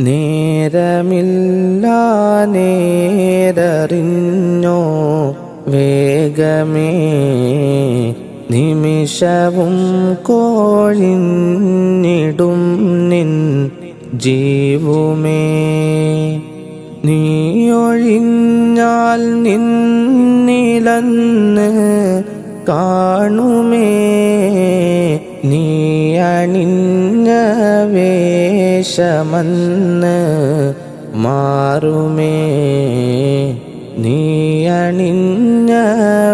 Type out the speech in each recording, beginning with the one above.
നേരമില്ല നേരറിഞ്ഞോ വേഗമേ നിമിഷവും കോഴിഞ്ഞിടും നിൻ ജീവുമേ. നീയൊഴിഞ്ഞാൽ നിന്നിലന്ന് കാണുമേ. നീ അണിഞ്ഞ വേഷമന്ന് മാറുമേ. നീ അണിഞ്ഞ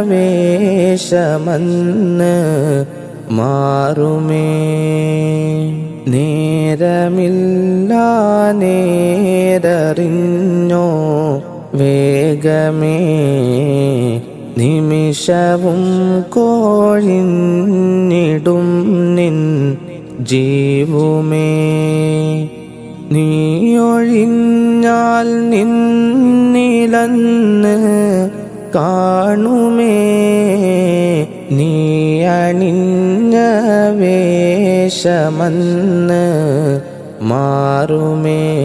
വേഷമന്ന് മാറുമേ. നേരമില്ല നേരറിഞ്ഞോ വേഗമേ. നിമിഷവും കോഴിഞ്ഞിടും നിൻ ജീവുമേ. നീയൊഴിഞ്ഞാൽ നിന്നിലന്ന് കാണുമേ. നീ അണിഞ്ഞ വേഷമന്ന് മാറുമേ.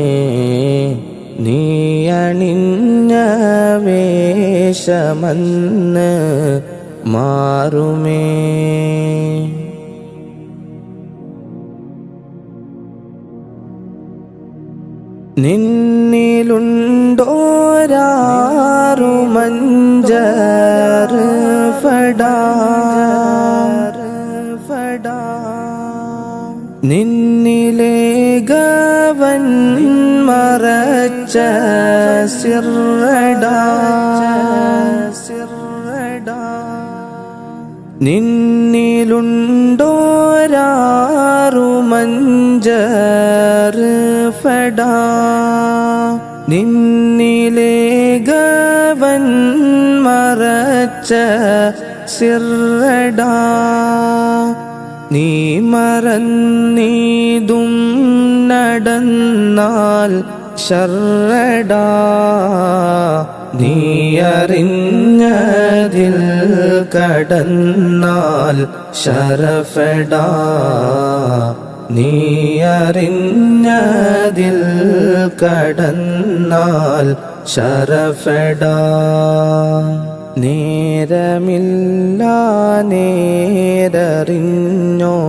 നീ അണിഞ്ഞ വേഷമന്ന് മാറുമേ. നിന്നിലുണ്ടോരാറു മഞ്ചർ ഫടാ. ഫടാ. നിന്നിലെ ഗവൻ മറച്ച സിറടാ സിറടാ നിന്നിലുണ്ടോരാറു മഞ്ചറ് ഫടാ നിന്നിലെ ഗവൻ മറച്ച സിറടാ. നീ മറന്നീതും നടന്നാൽ ശർറടാ നീ അറിഞ്ഞതിൽ കടന്നാൽ ശരഫടാ. നീ അറിഞ്ഞതിൽ കടന്നാൽ ശരഫട. നേരമില്ല നേരറിഞ്ഞോ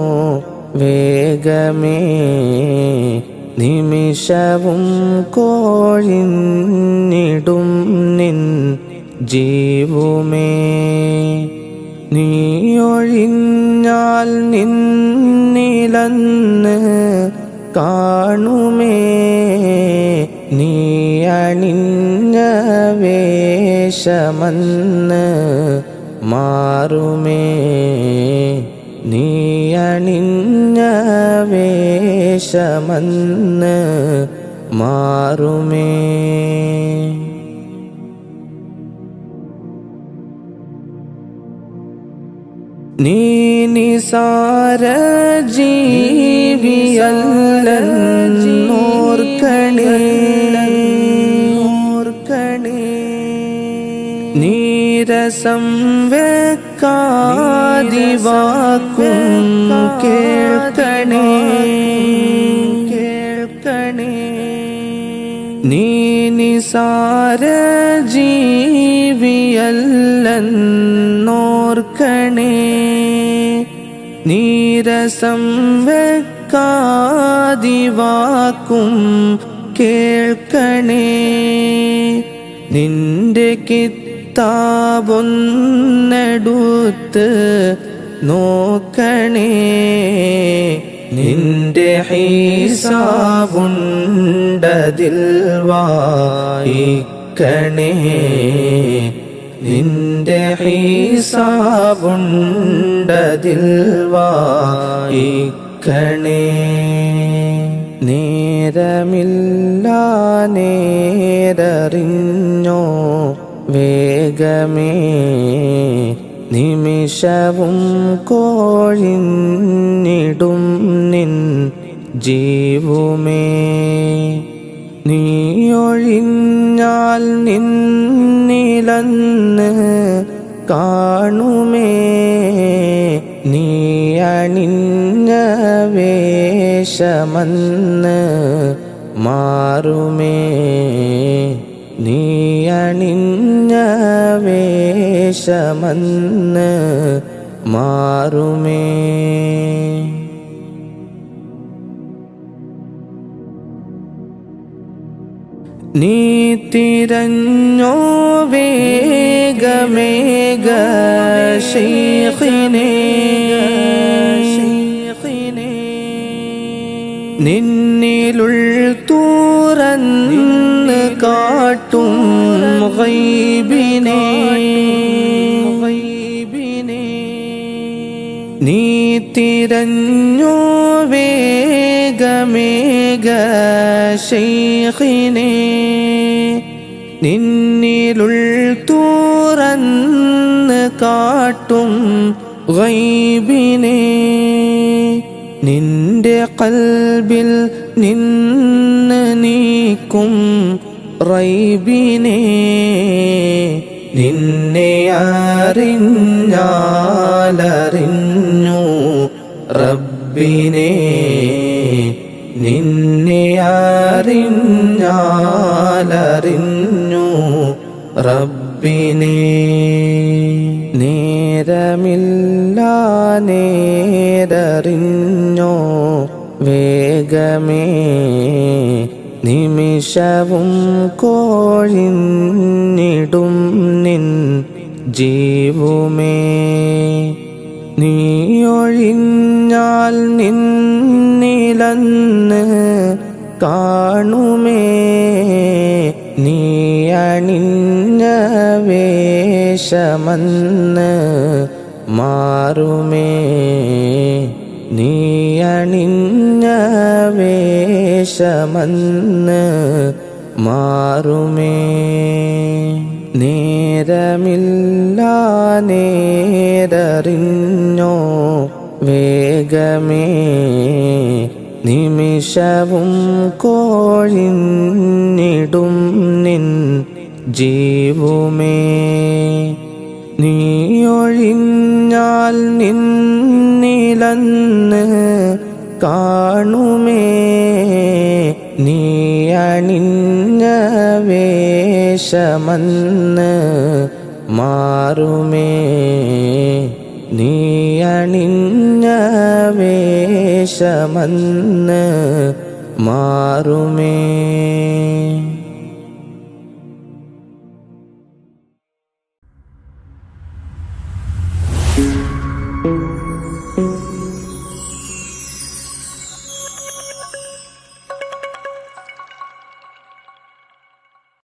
വേഗമേ. നിമിഷവും കോഴിഞ്ഞിടും നിൻ ജീവുമേ. നീയൊഴിഞ്ഞാൽ നിന്നിലന്ന് കാണുമേ. നീ അണിഞ്ഞ വേഷമന്ന് മാറുമേ. നീ അണിഞ്ഞ വേഷമന്ന് മാറുമേ. നീ നിസാര ജീവിയല്ലോർക്കണേ നീരസം വെക്കാതിവാക്കും കേൾക്കണേ. കേൾക്കണേ. നീ നിസാര ജീവിയല്ലോർക്കണേ നീരസം വെക്കാതിവാക്കും കേൾക്കണേ. നിന്റെ കിത്താബൊന്നെടുത്ത് നോക്കണേ. നിന്റെ ഹീസാവുണ്ടതിൽ വായിക്കണേ. നിന്റെ ഹീസാബുണ്ടതിൽ വായിക്കണേ നേരമില്ല നേരറിഞ്ഞോ വേഗമേ. നിമിഷവും കോഴിഞ്ഞിടും നിൻ ജീവുമേ. നീയൊഴിഞ്ഞാൽ നിന്നിലന്ന് കാണുമേ. നീ അണിഞ്ഞ വേഷമന്ന് മാറുമേ. നീ അണിഞ്ഞ വേഷമന്ന് മാറുമേ. നീ തിരഞ്ഞോ വേഗമേഘ ശൈഖിനെ. നിന്നിലുൾ തൂറന്ന് കാട്ടും ഗൈബിനെ നീ തിരഞ്ഞോ വേഗമേഘ ശൈഖിനെ നിന്നിലുൾ തൂറന്ന് കാട്ടും ഗൈബിനെ. നിന്റെ കൽബിൽ നിന്ന് നീക്കും റൈബിനെ. നിന്നെ അറിഞ്ഞാലറിഞ്ഞു റബ്ബിനെ. അറിഞ്ഞാലറിഞ്ഞു റബ്ബിനെ നേരമില്ല നേരറിഞ്ഞോ. വേഗമേ നിമിഷവും കോഴിഞ്ഞിടും നിൻ ജീവുമേ. നീയൊഴിഞ്ഞാൽ നിന്നിലന്ന് കാണുമേ. നീ അണിഞ്ഞ വേഷമന്ന് മാറുമേ. നീ അണിഞ്ഞ വേഷമന്ന് മാറുമേ. നേരമില്ല നേരറിഞ്ഞോ വേഗമേ. നിമിഷവും കോഴിഞ്ഞിടും നിൻ ജീവുമേ. നീയൊഴിഞ്ഞാൽ നിന്നിലന്ന് കാണുമേ. നീ അണിഞ്ഞ വേഷമന്ന് മാറുമേ. നീ അണിഞ്ഞ വേഷമന്ന് മാറുമേ.